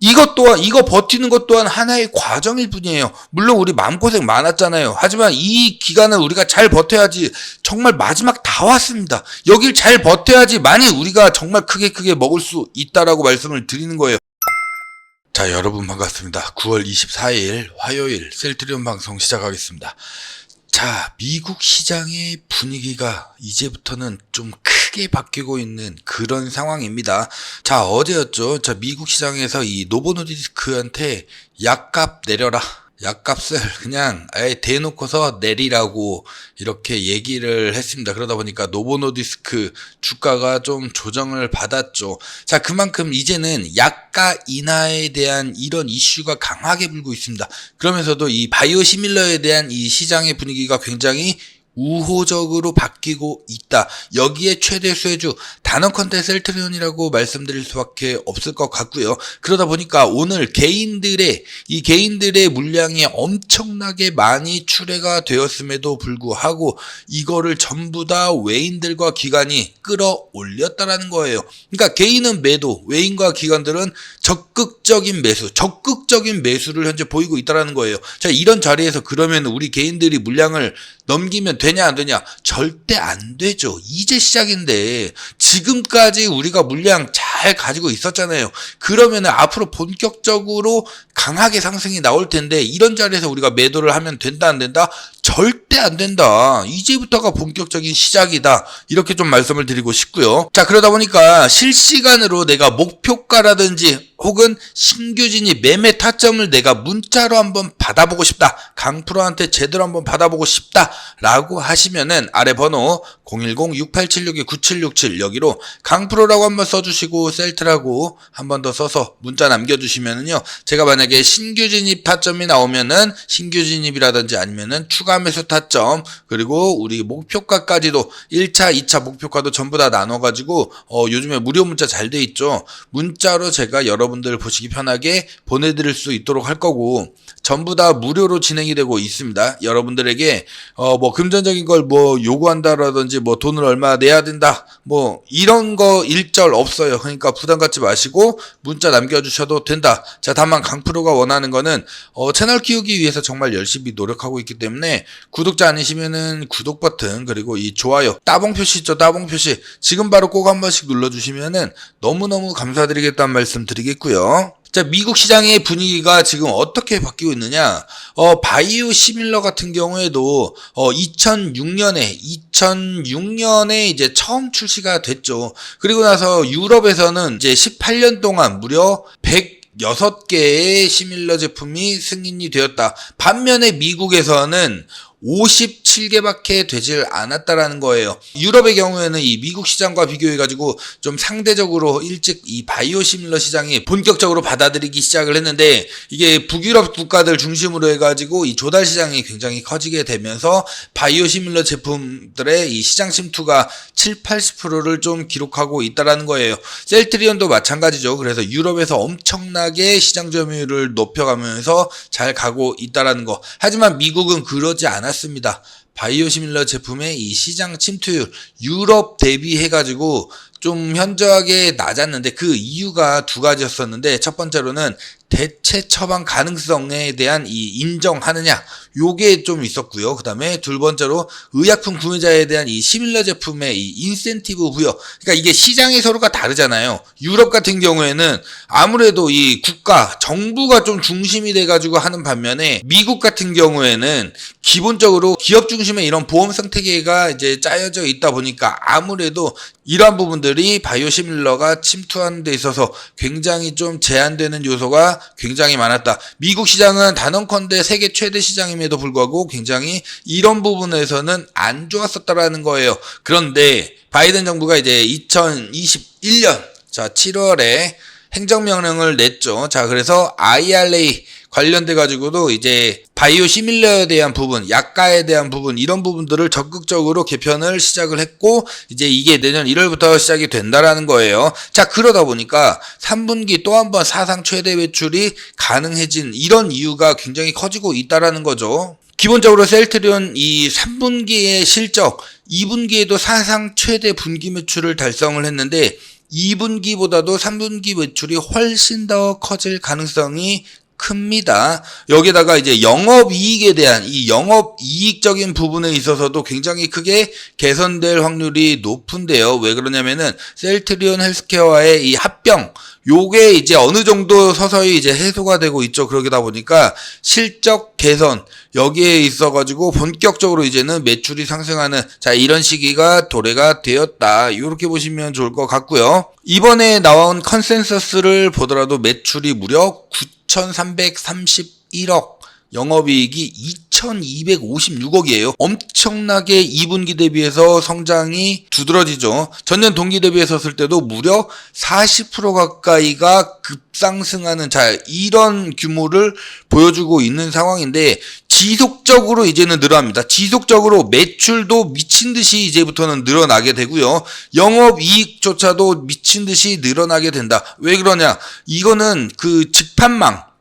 이것 또한 이거 버티는 것 또한 하나의 과정일 뿐이에요. 물론 우리 마음고생 많았잖아요. 하지만 이 기간을 우리가 잘 버텨야지 정말 마지막 다 왔습니다. 여길 잘 버텨야지만이 우리가 정말 크게 크게 먹을 수 있다라고 말씀을 드리는 거예요. 자, 여러분 반갑습니다. 9월 24일 화요일 셀트리온 방송 시작하겠습니다. 자, 미국 시장의 분위기가 이제부터는 좀 크게 바뀌고 있는 그런 상황입니다. 자, 어제였죠. 자, 미국 시장에서 이 노보노디스크한테 약값 내려라. 약값을 그냥 아예 대놓고서 내리라고 이렇게 얘기를 했습니다. 그러다 보니까 노보노디스크 주가가 좀 조정을 받았죠. 자, 그만큼 이제는 약가 인하에 대한 이런 이슈가 강하게 불고 있습니다. 그러면서도 이 바이오 시밀러에 대한 이 시장의 분위기가 굉장히 우호적으로 바뀌고 있다. 여기에 최대 수혜주 단언컨대 셀트리온이라고 말씀드릴 수밖에 없을 것 같고요. 그러다 보니까 오늘 개인들의 이 개인들의 물량이 엄청나게 많이 출회가 되었음에도 불구하고 이거를 전부 다 외인들과 기관이 끌어올렸다라는 거예요. 그러니까 개인은 매도, 외인과 기관들은 적극적인 매수, 적극적인 매수를 현재 보이고 있다라는 거예요. 자, 이런 자리에서 그러면 우리 개인들이 물량을 넘기면 되냐 안 되냐? 절대 안 되죠. 이제 시작인데 지금까지 우리가 물량 잘 가지고 있었잖아요. 그러면 앞으로 본격적으로 강하게 상승이 나올 텐데 이런 자리에서 우리가 매도를 하면 된다 안 된다? 절대 안 된다. 이제부터가 본격적인 시작이다. 이렇게 좀 말씀을 드리고 싶고요. 자, 그러다 보니까 실시간으로 내가 목표가라든지 혹은 신규 진입 매매 타점을 내가 문자로 한번 받아보고 싶다. 강프로한테 제대로 한번 받아보고 싶다. 라고 하시면은 아래 번호 010-6876-9767 여기로 강프로라고 한번 써주시고 셀트라고 한번 더 써서 문자 남겨주시면은요. 제가 만약에 신규 진입 타점이 나오면은 신규 진입이라든지 아니면은 추가 매수 타점 그리고 우리 목표가까지도 1차, 2차 목표가도 전부 다 나눠가지고 어, 요즘에 무료 문자 잘 돼 있죠. 문자로 제가 여러 분들 보시기 편하게 보내드릴 수 있도록 할 거고 전부 다 무료로 진행이 되고 있습니다. 여러분들에게 어 뭐 금전적인 걸 뭐 요구한다라든지 뭐 돈을 얼마 내야 된다 뭐 이런 거 일절 없어요. 그러니까 부담 갖지 마시고 문자 남겨주셔도 된다. 자 다만 강프로가 원하는 거는 어 채널 키우기 위해서 정말 열심히 노력하고 있기 때문에 구독자 아니시면은 구독 버튼 그리고 이 좋아요 따봉 표시 있죠 따봉 표시 지금 바로 꼭 한 번씩 눌러주시면은 너무너무 감사드리겠다는 말씀 드리겠 고요. 자, 미국 시장의 분위기가 지금 어떻게 바뀌고 있느냐? 어, 바이오 시밀러 같은 경우에도 어, 2006년에 2006년에 이제 처음 출시가 됐죠. 그리고 나서 유럽에서는 이제 18년 동안 무려 100 6개의 시밀러 제품이 승인이 되었다. 반면에 미국에서는 57개밖에 되질 않았다라는 거예요. 유럽의 경우에는 이 미국 시장과 비교해 가지고 좀 상대적으로 일찍 이 바이오 시밀러 시장이 본격적으로 받아들이기 시작을 했는데 이게 북유럽 국가들 중심으로 해 가지고 이 조달 시장이 굉장히 커지게 되면서 바이오 시밀러 제품들의 이 시장 침투가 7, 80%를 좀 기록하고 있다라는 거예요. 셀트리온도 마찬가지죠. 그래서 유럽에서 엄청나게 시장 점유율을 높여가면서 잘 가고 있다라는 거. 하지만 미국은 그러지 않았 습니다. 바이오시밀러 제품의 이 시장 침투율 유럽 대비해 가지고 좀 현저하게 낮았는데 그 이유가 두 가지였었는데 첫 번째로는 대체 처방 가능성에 대한 이 인정하느냐 요게 좀 있었고요. 그다음에 둘 번째로 의약품 구매자에 대한 이 시밀러 제품의 이 인센티브 부여. 그러니까 이게 시장이 서로가 다르잖아요. 유럽 같은 경우에는 아무래도 이 국가 정부가 좀 중심이 돼 가지고 하는 반면에 미국 같은 경우에는 기본적으로 기업 중심의 이런 보험 생태계가 이제 짜여져 있다 보니까 아무래도 이러한 부분들이 바이오시밀러가 침투하는 데 있어서 굉장히 좀 제한되는 요소가 굉장히 많았다. 미국 시장은 단언컨대 세계 최대 시장임에도 불구하고 굉장히 이런 부분에서는 안 좋았었다라는 거예요. 그런데 바이든 정부가 이제 2021년 자 7월에 행정명령을 냈죠. 자 그래서 IRA 관련돼 가지고도 이제 바이오 시밀러에 대한 부분, 약가에 대한 부분 이런 부분들을 적극적으로 개편을 시작을 했고 이제 이게 내년 1월부터 시작이 된다라는 거예요. 자 그러다 보니까 3분기 또 한 번 사상 최대 매출이 가능해진 이런 이유가 굉장히 커지고 있다라는 거죠. 기본적으로 셀트리온 이 3분기의 실적 2분기에도 사상 최대 분기 매출을 달성을 했는데 2분기보다도 3분기 매출이 훨씬 더 커질 가능성이 큽니다. 여기다가 이제 영업 이익에 대한 이 영업 이익적인 부분에 있어서도 굉장히 크게 개선될 확률이 높은데요. 왜 그러냐면은 셀트리온 헬스케어와의 이 합병 요게 이제 어느 정도 서서히 이제 해소가 되고 있죠. 그러다 보니까 실적 개선 여기에 있어 가지고 본격적으로 이제는 매출이 상승하는 자 이런 시기가 도래가 되었다. 이렇게 보시면 좋을 것 같고요. 이번에 나온 컨센서스를 보더라도 매출이 무려 9,331억 영업이익이 2,256억이에요. 엄청나게 2분기 대비해서 성장이 두드러지죠. 전년 동기 쓸 때도 무려 40% 가까이가 급상승하는 자 이런 규모를 보여주고 있는 상황인데 지속적으로 이제는 늘어납니다. 지속적으로 매출도 미친 듯이 이제부터는 늘어나게 되고요. 영업 이익조차도 미친 듯이 늘어나게 된다. 왜 그러냐? 이거는 그 직판망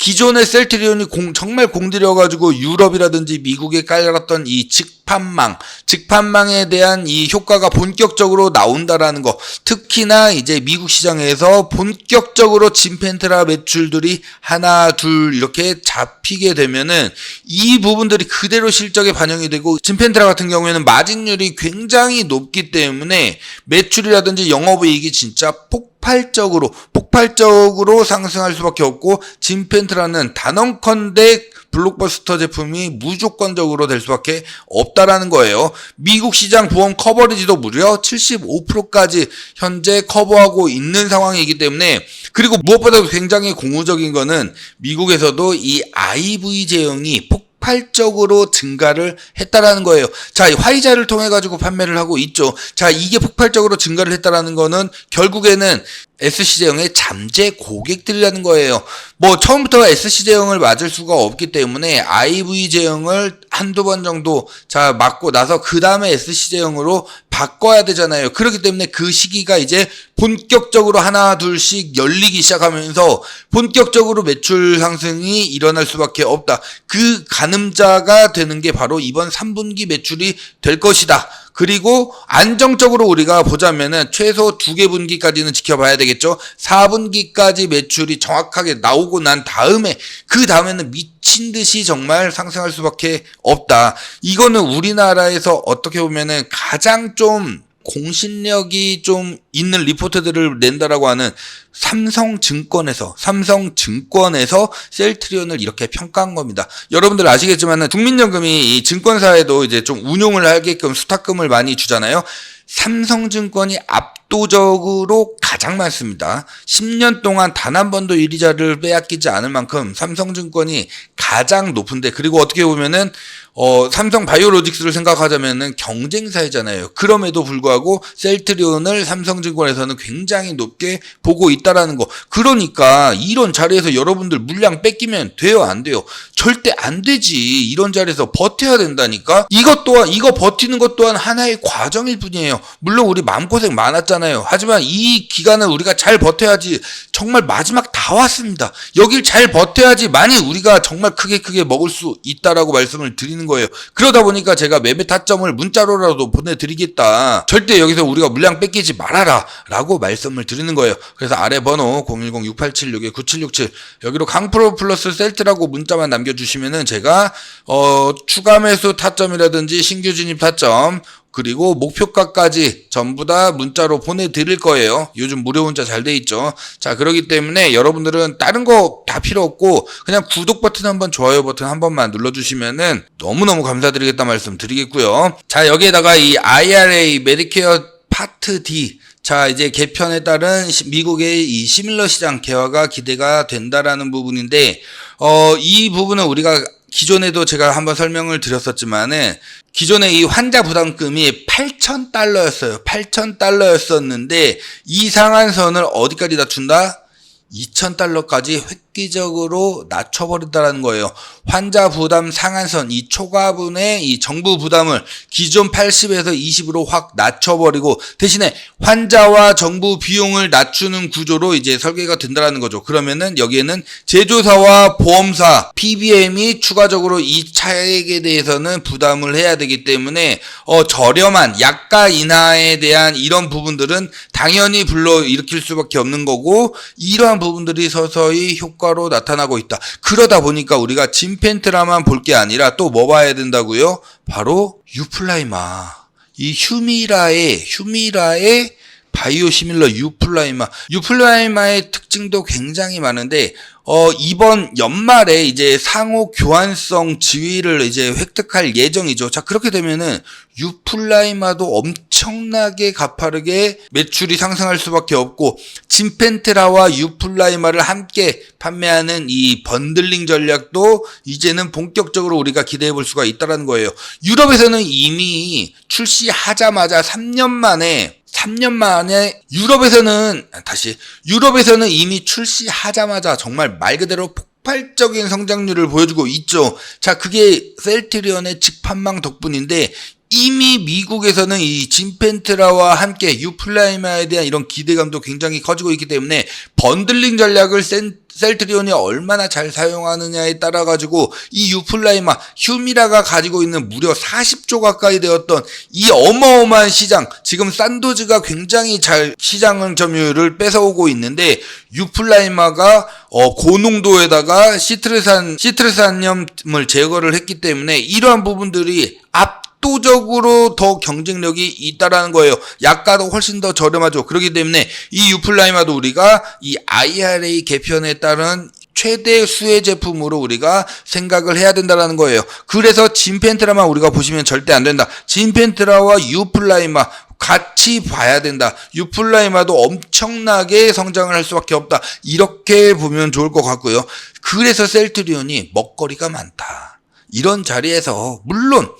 기존의 셀트리온이 공, 정말 공들여가지고 유럽이라든지 미국에 깔렸던 이 직판망, 직판망에 대한 이 효과가 본격적으로 나온다라는 거. 특히나 이제 미국 시장에서 본격적으로 진펜트라 매출들이 하나, 둘 이렇게 잡히게 되면은 이 부분들이 그대로 실적에 반영이 되고 진펜트라 같은 경우에는 마진율이 굉장히 높기 때문에 매출이라든지 영업이익이 진짜 폭 폭발적으로 폭발적으로 상승할 수밖에 없고 진펜트라는 단언컨대 블록버스터 제품이 무조건적으로 될 수밖에 없다라는 거예요. 미국 시장 보험 커버리지도 무려 75%까지 현재 커버하고 있는 상황이기 때문에 그리고 무엇보다도 굉장히 고무적인 거는 미국에서도 이 IV 제형이 폭 폭발적으로 증가를 했다라는 거예요. 자, 이 화이자를 통해 가지고 판매를 하고 있죠. 자, 이게 폭발적으로 증가를 했다라는 거는 결국에는 SC제형의 잠재 고객들이라는 거예요. 뭐 처음부터 SC제형을 맞을 수가 없기 때문에 IV제형을 한두 번 정도 자 맞고 나서 그 다음에 SC제형으로 바꿔야 되잖아요. 그렇기 때문에 그 시기가 이제 본격적으로 하나 둘씩 열리기 시작하면서 본격적으로 매출 상승이 일어날 수밖에 없다. 그 가늠자가 되는 게 바로 이번 3분기 매출이 될 것이다. 그리고 안정적으로 우리가 보자면은 최소 두 개 분기까지는 지켜봐야 되겠죠. 4분기까지 매출이 정확하게 나오고 난 다음에 그 다음에는 미친 듯이 정말 상승할 수밖에 없다. 이거는 우리나라에서 어떻게 보면은 가장 좀 공신력이 좀 있는 리포트들을 낸다라고 하는 삼성증권에서 삼성증권에서 셀트리온을 이렇게 평가한 겁니다. 여러분들 아시겠지만은 국민연금이 이 증권사에도 이제 좀 운용을 하게끔 수탁금을 많이 주잖아요. 삼성증권이 압도적으로 가장 많습니다. 10년 동안 단 한 번도 이리자를 빼앗기지 않을 만큼 삼성증권이 가장 높은데 그리고 어떻게 보면은 어, 삼성 바이오로직스를 생각하자면은 경쟁사이잖아요. 그럼에도 불구하고 셀트리온을 삼성증권에서는 굉장히 높게 보고 있다라는 거. 그러니까 이런 자리에서 여러분들 물량 뺏기면 돼요, 안 돼요? 절대 안 되지. 이런 자리에서 버텨야 된다니까. 이것 또한 이거 버티는 것 또한 하나의 과정일 뿐이에요. 물론 우리 마음고생 많았잖아요. 하지만 이 기간 을 우리가 잘 버텨야지 정말 마지막 다 왔습니다. 여길 잘 버텨야지 만일 우리가 정말 크게 크게 먹을 수 있다라고 말씀을 드리는 거예요. 그러다 보니까 제가 매매 타점을 문자로라도 보내드리겠다. 절대 여기서 우리가 물량 뺏기지 말아라. 라고 말씀을 드리는 거예요. 그래서 아래 번호 010-6876-9767 여기로 강프로 플러스 셀트라고 문자만 남겨주시면은 제가 어, 추가 매수 타점이라든지 신규 진입 타점 그리고 목표가까지 전부 다 문자로 보내드릴 거예요. 요즘 무료 문자 잘 돼 있죠. 자, 그러기 때문에 여러분들은 다른 거 다 필요 없고 그냥 구독 버튼 한번 좋아요 버튼 한 번만 눌러주시면은 너무너무 감사드리겠다 말씀 드리겠고요. 자, 여기에다가 이 IRA 메디케어 파트 D 자, 이제 개편에 따른 시- 미국의 이 시밀러 시장 개화가 기대가 된다라는 부분인데, 어, 이 부분은 우리가 기존에도 제가 한번 설명을 드렸었지만은, 기존에 이 환자 부담금이 8,000달러였어요. 8,000달러였었는데, 이 상한 선을 어디까지 낮춘다? 2,000달러까지 획기적으로 낮춰버린다는 거예요. 환자 부담 상한선, 이 초과분의 이 정부 부담을 기존 80에서 20으로 확 낮춰버리고 대신에 환자와 정부 비용을 낮추는 구조로 이제 설계가 된다는 거죠. 그러면은 여기에는 제조사와 보험사, PBM이 추가적으로 이 차액에 대해서는 부담을 해야 되기 때문에 어, 저렴한 약가 인하에 대한 이런 부분들은 당연히 불러 일으킬 수밖에 없는 거고 이러한 부분들이 서서히 효과로 나타나고 있다. 그러다 보니까 우리가 진펜트라만 볼 게 아니라 또 뭐 봐야 된다고요? 바로 유플라이마. 이 휴미라의 휴미라의 바이오시밀러 유플라이마. 유플라이마의 특징도 굉장히 많은데 어, 이번 연말에 이제 상호 교환성 지위를 이제 획득할 예정이죠. 자, 그렇게 되면은 유플라이마도 엄청나게 가파르게 매출이 상승할 수밖에 없고, 진펜트라와 유플라이마를 함께 판매하는 이 번들링 전략도 이제는 본격적으로 우리가 기대해 볼 수가 있다는 거예요. 유럽에서는 이미 출시하자마자 3년 만에 3년 만에 유럽에서는 아, 다시 유럽에서는 이미 출시하자마자 정말 말 그대로 폭발적인 성장률을 보여주고 있죠. 자, 그게 셀트리온의 직판망 덕분인데 이미 미국에서는 이 진펜트라와 함께 유플라이마에 대한 이런 기대감도 굉장히 커지고 있기 때문에 번들링 전략을 센 셀트리온이 얼마나 잘 사용하느냐에 따라 가지고 이 유플라이마 휴미라가 가지고 있는 무려 40조 가까이 되었던 이 어마어마한 시장 지금 산도즈가 굉장히 잘 시장 점유율을 뺏어오고 있는데 유플라이마가 어, 고농도에다가 시트르산 시트르산염을 제거를 했기 때문에 이러한 부분들이 앞 압도적으로 더 경쟁력이 있다라는 거예요. 약가도 훨씬 더 저렴하죠. 그렇기 때문에 이 유플라이마도 우리가 이 IRA 개편에 따른 최대 수혜 제품으로 우리가 생각을 해야 된다라는 거예요. 그래서 진펜트라만 우리가 보시면 절대 안 된다. 진펜트라와 유플라이마 같이 봐야 된다. 유플라이마도 엄청나게 성장을 할 수밖에 없다. 이렇게 보면 좋을 것 같고요. 그래서 셀트리온이 먹거리가 많다. 이런 자리에서 물론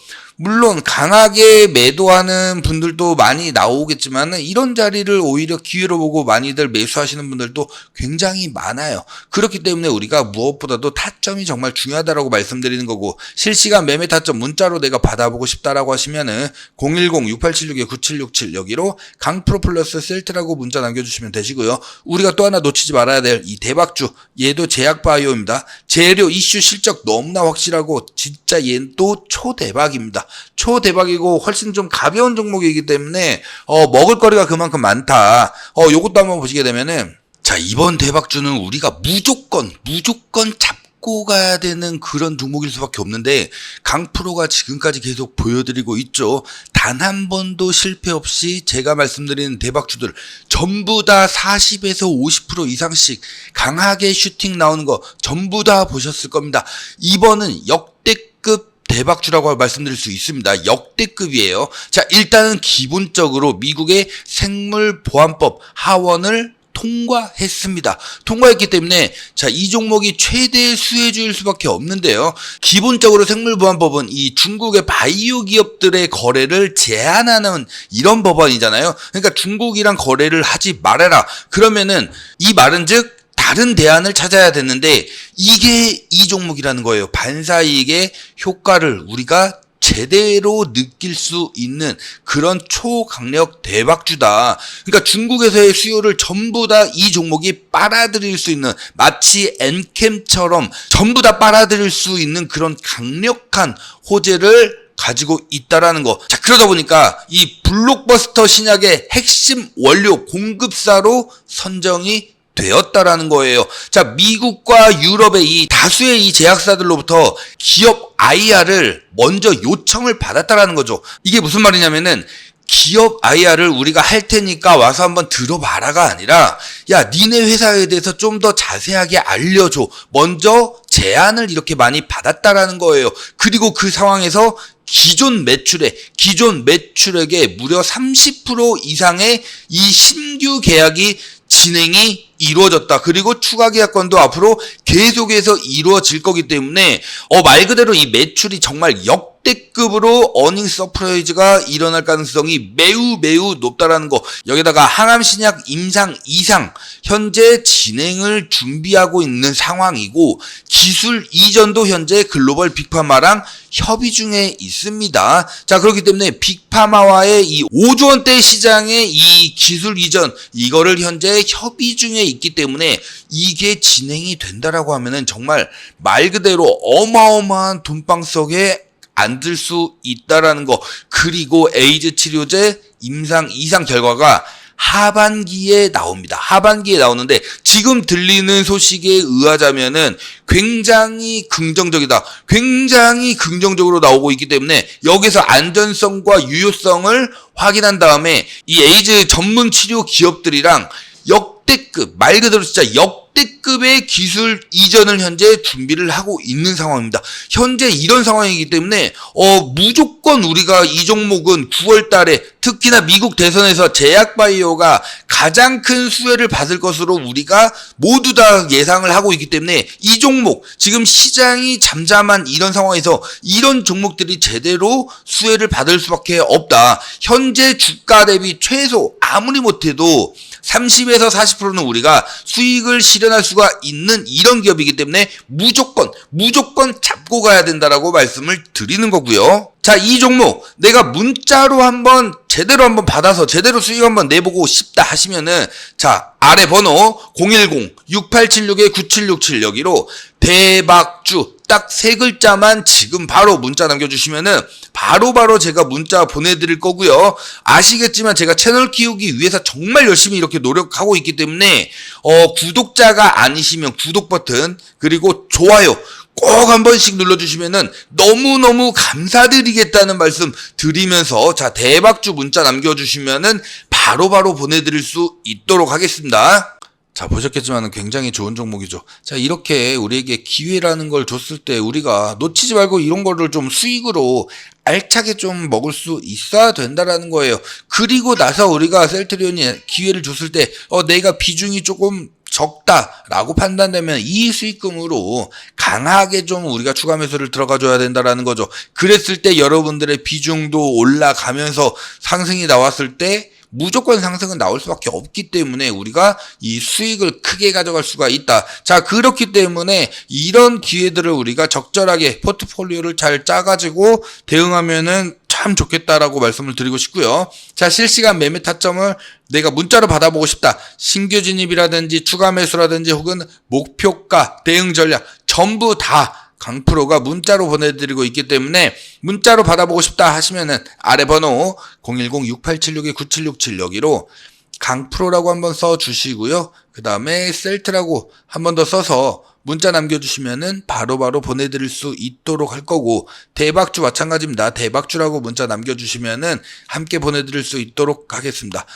물론 강하게 매도하는 분들도 많이 나오겠지만 이런 자리를 오히려 기회로 보고 많이들 매수하시는 분들도 굉장히 많아요. 그렇기 때문에 우리가 무엇보다도 타점이 정말 중요하다라고 말씀드리는 거고 실시간 매매 타점 문자로 내가 받아보고 싶다라고 하시면은 010-6876-9767 여기로 강프로 플러스 셀트라고 문자 남겨주시면 되시고요. 우리가 또 하나 놓치지 말아야 될 이 대박주 얘도 제약바이오입니다. 재료 이슈 실적 너무나 확실하고 진짜 얘도 초대박입니다. 초대박이고 훨씬 좀 가벼운 종목이기 때문에 어 먹을 거리가 그만큼 많다. 어 요것도 한번 보시게 되면은 자 이번 대박주는 우리가 무조건 무조건 잡고 가야 되는 그런 종목일 수밖에 없는데 강프로가 지금까지 계속 보여드리고 있죠. 단 한 번도 실패 없이 제가 말씀드리는 대박주들 전부 다 40에서 50% 이상씩 강하게 슈팅 나오는 거 전부 다 보셨을 겁니다. 이번은 역대급 대박주라고 말씀드릴 수 있습니다. 역대급이에요. 자, 일단은 기본적으로 미국의 생물보안법 하원을 통과했습니다. 통과했기 때문에 자, 이 종목이 최대 수혜주일 수밖에 없는데요. 기본적으로 생물보안법은 이 중국의 바이오 기업들의 거래를 제한하는 이런 법안이잖아요. 그러니까 중국이랑 거래를 하지 말아라. 그러면은 이 말은 즉 다른 대안을 찾아야 되는데 이게 이 종목이라는 거예요. 반사이익의 효과를 우리가 제대로 느낄 수 있는 그런 초강력 대박주다. 그러니까 중국에서의 수요를 전부 다 이 종목이 빨아들일 수 있는 마치 엔캠처럼 전부 다 빨아들일 수 있는 그런 강력한 호재를 가지고 있다라는 거. 자, 그러다 보니까 이 블록버스터 신약의 핵심 원료 공급사로 선정이 되었다라는 거예요. 자, 미국과 유럽의 이 다수의 이 제약사들로부터 기업 IR을 먼저 요청을 받았다라는 거죠. 이게 무슨 말이냐면은 기업 IR을 우리가 할 테니까 와서 한번 들어봐라가 아니라 야 니네 회사에 대해서 좀 더 자세하게 알려줘 먼저 제안을 이렇게 많이 받았다라는 거예요 그리고 그 상황에서 기존 매출에 기존 매출액의 무려 30% 이상의 이 신규 계약이 진행이 이루어졌다. 그리고 추가 계약권도 앞으로 계속해서 이루어질 거기 때문에 어 말 그대로 이 매출이 정말 역 역대급으로 어닝 서프라이즈가 일어날 가능성이 매우 매우 높다라는 거 여기다가 항암 신약 임상 이상 현재 진행을 준비하고 있는 상황이고 기술 이전도 현재 글로벌 빅파마랑 협의 중에 있습니다. 자 그렇기 때문에 빅파마와의 이 5조 원대 시장의 이 기술 이전 이거를 현재 협의 중에 있기 때문에 이게 진행이 된다라고 하면은 정말 말 그대로 어마어마한 돈방 속에 앉을 수 있다라는 거 그리고 에이즈 치료제 임상 이상 결과가 하반기에 나옵니다. 하반기에 나오는데 지금 들리는 소식에 의하자면은 굉장히 긍정적이다. 굉장히 긍정적으로 나오고 있기 때문에 여기서 안전성과 유효성을 확인한 다음에 이 에이즈 전문 치료 기업들이랑 역 대급 말 그대로 진짜 역대급의 기술 이전을 현재 준비를 하고 있는 상황입니다. 현재 이런 상황이기 때문에 어 무조건 우리가 이 종목은 9월 달에 특히나 미국 대선에서 제약바이오가 가장 큰 수혜를 받을 것으로 우리가 모두 다 예상을 하고 있기 때문에 이 종목 지금 시장이 잠잠한 이런 상황에서 이런 종목들이 제대로 수혜를 받을 수밖에 없다. 현재 주가 대비 최소 아무리 못해도 30에서 40%는 우리가 수익을 실현할 수가 있는 이런 기업이기 때문에 무조건 무조건 잡고 가야 된다라고 말씀을 드리는 거고요. 자, 이 종목 내가 문자로 한번 제대로 한번 받아서 제대로 수익 한번 내보고 싶다 하시면은 자, 아래 번호 010-6876-9767 여기로 대박주 딱 세 글자만 지금 바로 문자 남겨주시면은 바로 바로 제가 문자 보내드릴 거고요. 아시겠지만 제가 채널 키우기 위해서 정말 열심히 이렇게 노력하고 있기 때문에 어, 구독자가 아니시면 구독 버튼 그리고 좋아요 꼭 한 번씩 눌러주시면은 너무너무 감사드리겠다는 말씀 드리면서 자 대박주 문자 남겨주시면은 바로바로 보내드릴 수 있도록 하겠습니다. 자, 보셨겠지만 굉장히 좋은 종목이죠. 자, 이렇게 우리에게 기회라는 걸 줬을 때 우리가 놓치지 말고 이런 거를 좀 수익으로 알차게 좀 먹을 수 있어야 된다라는 거예요. 그리고 나서 우리가 셀트리온이 기회를 줬을 때, 어, 내가 비중이 조금 적다라고 판단되면 이 수익금으로 강하게 좀 우리가 추가 매수를 들어가 줘야 된다라는 거죠. 그랬을 때 여러분들의 비중도 올라가면서 상승이 나왔을 때 무조건 상승은 나올 수밖에 없기 때문에 우리가 이 수익을 크게 가져갈 수가 있다. 자, 그렇기 때문에 이런 기회들을 우리가 적절하게 포트폴리오를 잘 짜가지고 대응하면은 참 좋겠다라고 말씀을 드리고 싶고요. 자, 실시간 매매 타점을 내가 문자로 받아보고 싶다. 신규 진입이라든지 추가 매수라든지 혹은 목표가, 대응 전략 전부 다 강프로가 문자로 보내드리고 있기 때문에 문자로 받아보고 싶다 하시면은 아래 번호 010-6876-9767 여기로 강프로라고 한번 써주시고요. 그 다음에 셀트라고 한번 더 써서 문자 남겨주시면은 바로바로 보내드릴 수 있도록 할 거고 대박주 마찬가지입니다. 대박주라고 문자 남겨주시면은 함께 보내드릴 수 있도록 하겠습니다.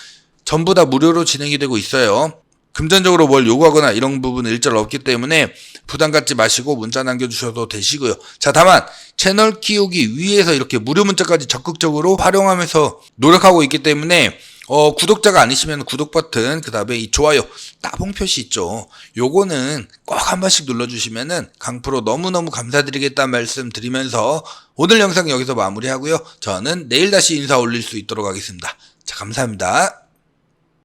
전부 다 무료로 진행이 되고 있어요. 금전적으로 뭘 요구하거나 이런 부분은 일절 없기 때문에 부담 갖지 마시고 문자 남겨주셔도 되시고요. 자, 다만 채널 키우기 위해서 이렇게 무료 문자까지 적극적으로 활용하면서 노력하고 있기 때문에 어, 구독자가 아니시면 구독 버튼, 그 다음에 이 좋아요, 따봉 표시 있죠. 요거는 꼭 한 번씩 눌러주시면은 강프로 너무너무 감사드리겠다는 말씀 드리면서 오늘 영상 여기서 마무리하고요. 저는 내일 다시 인사 올릴 수 있도록 하겠습니다. 자, 감사합니다.